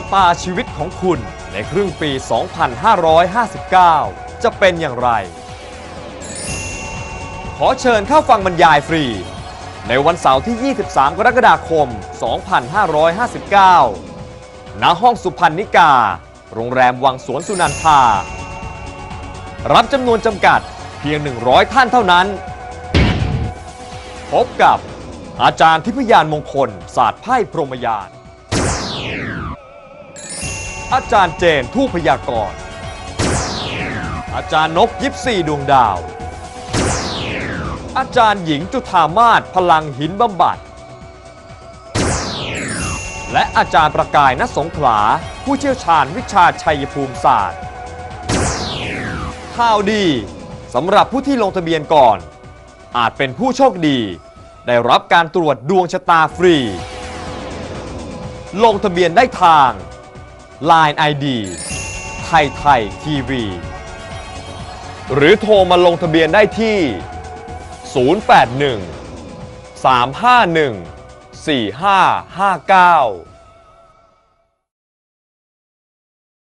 ะตาชีวิตของคุณในครึ่งปี 2559 จะเป็นอย่างไร ขอเชิญเข้าฟังบรรยายฟรี ในวันเสาร์ที่ 23 กรกฎาคม 2559 ณ ห้องสุพรรณนิกา โรงแรมวังสวนสุนันทา รับจำนวนจำกัดเพียง 100 ท่านเท่านั้น พบกับอาจารย์ทิพยานมงคล ศาสตร์ไพ่พรหมยาน อาจารย์เจนทูพยากรณ์อาจารย์นกยิปซีดวงดาว อาจารย์หญิงจุธามาศพลังหินบำบัด และอาจารย์ประกายณสงขลา ผู้เชี่ยวชาญวิชาชัยภูมิศาสตร์ ข่าวดีสำหรับผู้ที่ลงทะเบียนก่อน อาจเป็นผู้โชคดี ได้รับการตรวจดวงชะตาฟรี ลงทะเบียนได้ทาง Line ID ไทยไทยทีวีหรือโทรมาลงทะเบียนได้ที่ 081 351 4559